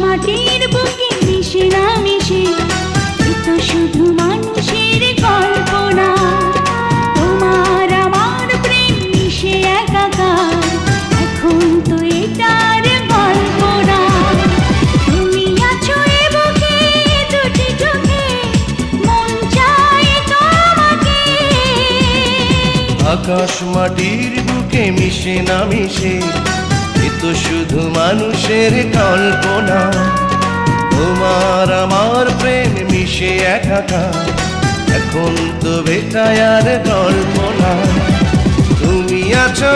মাটির বুকে মিশে না মিশে তো শুধু মানুষের কল্পনা। তোমার আমার প্রেম মিশে একাকার, এখন তো এটার গল্প না তুমি আছো বুকে দুটি আকাশ মাটির বুকে মিশে না মিশে তো শুধু মানুষের কল্পনা। তোমার আমার প্রেম মিশে একাকার এখন তো বেটায়ার কল্পনা। তুমি আছো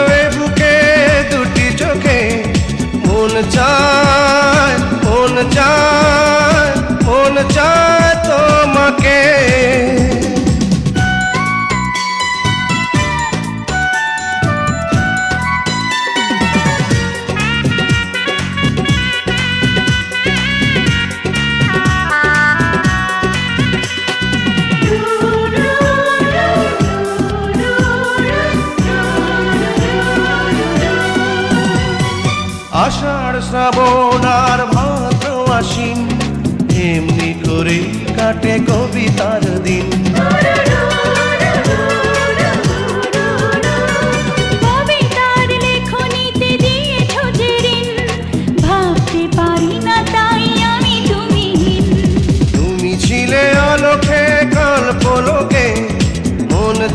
আষাঢ় শ্রাবণ আর ভাদ্র আশ্বিন। এমনি করে কাটে কবিতার দিন। ঋণ,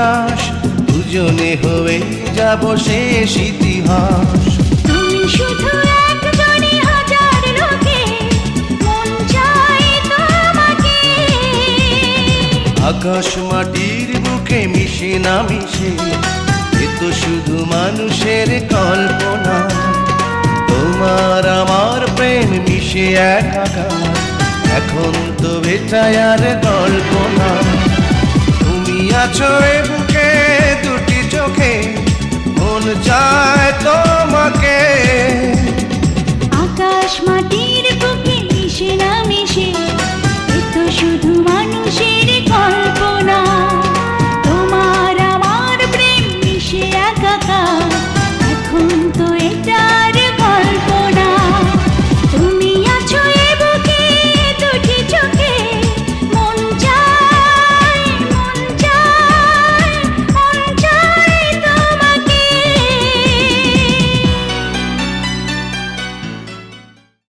চাষ দুজনে হয়ে যাব শেষ ইতিহাস। তুমি শুধু একজনই হাজার লোকে, মন চায় তোমাকে। আকাশ মাটির বুকে মিশে না মিশে এ তো শুধু মানুষের কল্পনা। তোমার আমার প্রেম মিশে একাকার এখন তো বেটায়ার কল্পনা। তুমি আছো এ বুকে দুটি চোখে মন চায় তোমাকে। আকাশ মাটির